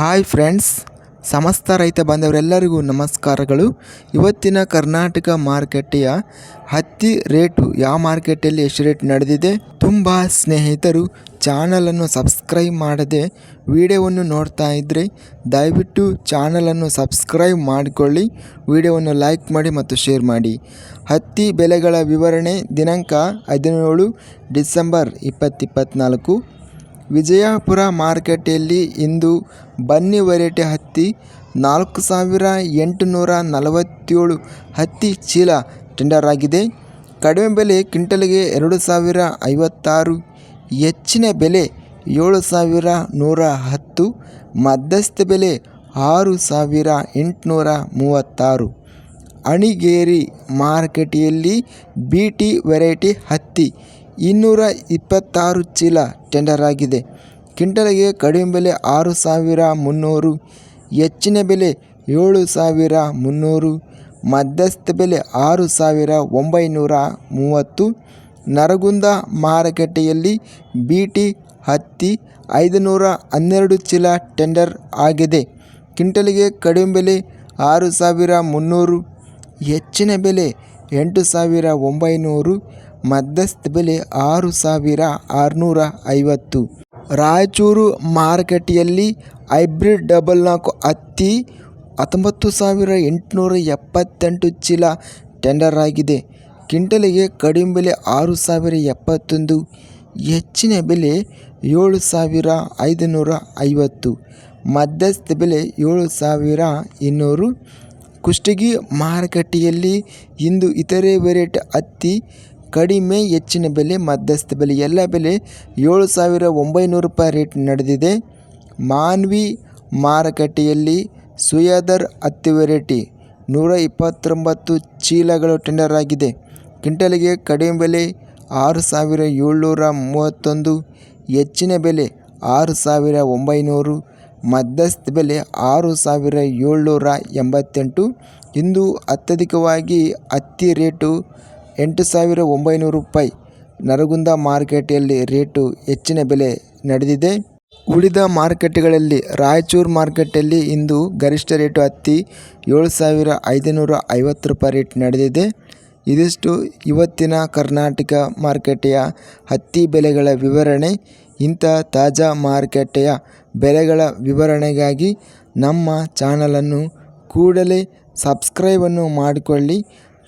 Hi friends, ಸಮಸ್ತ ರೈತ ಬಾಂಧವರೆಲ್ಲರಿಗೂ ನಮಸ್ಕಾರಗಳು. ಇವತ್ತಿನ ಕರ್ನಾಟಕ ಮಾರುಕಟ್ಟೆಯ ಹತ್ತಿ ರೇಟು ಯಾವ ಮಾರ್ಕೆಟಲ್ಲಿ ಎಷ್ಟು ರೇಟ್ ನಡೆದಿದೆ ತುಂಬ ಸ್ನೇಹಿತರು ಚಾನಲನ್ನು ಸಬ್ಸ್ಕ್ರೈಬ್ ಮಾಡದೆ ವಿಡಿಯೋವನ್ನು ನೋಡ್ತಾ ಇದ್ದರೆ ದಯವಿಟ್ಟು ಚಾನಲನ್ನು ಸಬ್ಸ್ಕ್ರೈಬ್ ಮಾಡಿಕೊಳ್ಳಿ, ವಿಡಿಯೋವನ್ನು ಲೈಕ್ ಮಾಡಿ ಮತ್ತು ಶೇರ್ ಮಾಡಿ. ಹತ್ತಿ ಬೆಲೆಗಳ ವಿವರಣೆ ದಿನಾಂಕ ಹದಿನೇಳು ಡಿಸೆಂಬರ್ ಇಪ್ಪತ್ತಿಪ್ಪತ್ನಾಲ್ಕು ವಿಜಯಪುರ ಮಾರುಕಟ್ಟೆಯಲ್ಲಿ ಇಂದು ಬನ್ನಿ ವೆರೈಟಿ ಹತ್ತಿ ನಾಲ್ಕು ಸಾವಿರ ಎಂಟುನೂರ ನಲವತ್ತೇಳು ಹತ್ತಿ ಚೀಲ ಟೆಂಡರ್ ಆಗಿದೆ. ಕಡಿಮೆ ಬೆಲೆ ಕ್ವಿಂಟಲ್ಗೆ ಎರಡು ಸಾವಿರ ಐವತ್ತಾರು, ಹೆಚ್ಚಿನ ಬೆಲೆ ಏಳು ಸಾವಿರ ನೂರ ಹತ್ತು, ಮಧ್ಯಸ್ಥ ಬೆಲೆ ಆರು ಸಾವಿರ ಎಂಟುನೂರ ಮೂವತ್ತಾರು. ಅಣಿಗೇರಿ ಮಾರುಕಟ್ಟೆಯಲ್ಲಿ ಬಿ ಟಿ ವೆರೈಟಿ ಹತ್ತಿ ಇನ್ನೂರ ಇಪ್ಪತ್ತಾರು ಚೀಲ ಟೆಂಡರ್ ಆಗಿದೆ ಕ್ವಿಂಟಲ್ಗೆ ಕಡಿಮೆ ಬೆಲೆ ಆರು ಸಾವಿರ ಮುನ್ನೂರು, ಹೆಚ್ಚಿನ ಬೆಲೆ ಏಳು ಸಾವಿರ ಮುನ್ನೂರು, ಮಧ್ಯಸ್ಥ ಬೆಲೆ ಆರು ಸಾವಿರ ಒಂಬೈನೂರ ಮೂವತ್ತು. ನರಗುಂದ ಮಾರುಕಟ್ಟೆಯಲ್ಲಿ ಬಿ ಟಿ ಹತ್ತಿ ಐದುನೂರ ಹನ್ನೆರಡು ಚೀಲ ಟೆಂಡರ್ ಆಗಿದೆ. ಕ್ವಿಂಟಲ್ಗೆ ಕಡಿಮೆ ಬೆಲೆ ಆರು ಸಾವಿರ ಮುನ್ನೂರು, ಹೆಚ್ಚಿನ ಬೆಲೆ ಎಂಟು ಸಾವಿರ ಒಂಬೈನೂರು ಮಧ್ಯಸ್ಥ ಬೆಲೆ ಆರು ಸಾವಿರ ಆರುನೂರ ಐವತ್ತು. ರಾಯಚೂರು ಮಾರುಕಟ್ಟೆಯಲ್ಲಿ ಹೈಬ್ರಿಡ್ ಡಬಲ್ ನಾಲ್ಕು ಹತ್ತಿ ಹತ್ತೊಂಬತ್ತು ಸಾವಿರ ಎಂಟುನೂರ ಎಪ್ಪತ್ತೆಂಟು ಚೀಲ ಟೆಂಡರ್ ಆಗಿದೆ. ಕ್ವಿಂಟಲಿಗೆ ಕಡಿಮೆ ಬೆಲೆ ಆರು ಸಾವಿರ ಎಪ್ಪತ್ತೊಂದು, ಹೆಚ್ಚಿನ ಬೆಲೆ ಏಳು ಸಾವಿರ ಐದುನೂರ ಐವತ್ತು. ಮಧ್ಯಸ್ಥ ಬೆಲೆ ಏಳು ಸಾವಿರ ಇನ್ನೂರು. ಕುಷ್ಟಗಿ ಮಾರುಕಟ್ಟೆಯಲ್ಲಿ ಇಂದು ಇತರೆ ವೆರೈಟಿ ಹತ್ತಿ ಕಡಿಮೆ ಹೆಚ್ಚಿನ ಬೆಲೆ, ಮಧ್ಯಸ್ಥ ಬೆಲೆ, ಎಲ್ಲ ಬೆಲೆ ಏಳು ಸಾವಿರ ಒಂಬೈನೂರು ರೂಪಾಯಿ ರೇಟ್ ನಡೆದಿದೆ. ಮಾನ್ವಿ ಮಾರುಕಟ್ಟೆಯಲ್ಲಿ ಸುಯಾದರ್ ಹತ್ತಿ ವೆರೈಟಿ ನೂರ ಇಪ್ಪತ್ತೊಂಬತ್ತು ಚೀಲಗಳು ಟೆಂಡರ್ ಆಗಿದೆ. ಕ್ವಿಂಟಲ್ಗೆ ಕಡಿಮೆ ಬೆಲೆ ಆರು ಸಾವಿರ ಏಳ್ನೂರ ಮೂವತ್ತೊಂದು, ಹೆಚ್ಚಿನ ಬೆಲೆ ಆರು ಸಾವಿರ ಒಂಬೈನೂರು, ಮಧ್ಯಸ್ಥ ಬೆಲೆ ಆರು ಸಾವಿರ ಏಳ್ನೂರ ಎಂಬತ್ತೆಂಟು. ಇಂದು ಅತ್ಯಧಿಕವಾಗಿ ಹತ್ತಿ ರೇಟು ಎಂಟು ಸಾವಿರ ಒಂಬೈನೂರು ರೂಪಾಯಿ ನರಗುಂದ ಮಾರುಕಟ್ಟೆಯಲ್ಲಿ ರೇಟು ಹೆಚ್ಚಿನ ಬೆಲೆ ನಡೆದಿದೆ. ಉಳಿದ ಮಾರುಕಟ್ಟೆಗಳಲ್ಲಿ ರಾಯಚೂರು ಮಾರುಕಟ್ಟೆಯಲ್ಲಿ ಇಂದು ಗರಿಷ್ಠ ರೇಟು ಹತ್ತಿ ಏಳು ಸಾವಿರ ಐದುನೂರ ಐವತ್ತು ರೂಪಾಯಿ ರೇಟ್ ನಡೆದಿದೆ. ಇದಿಷ್ಟು ಇವತ್ತಿನ ಕರ್ನಾಟಕ ಮಾರುಕಟ್ಟೆಯ ಹತ್ತಿ ಬೆಲೆಗಳ ವಿವರಣೆ. ಇಂಥ ತಾಜಾ ಮಾರುಕಟ್ಟೆಯ ಬೆಲೆಗಳ ವಿವರಣೆಗಾಗಿ ನಮ್ಮ ಚಾನಲನ್ನು ಕೂಡಲೇ ಸಬ್ಸ್ಕ್ರೈಬನ್ನು ಮಾಡಿಕೊಳ್ಳಿ.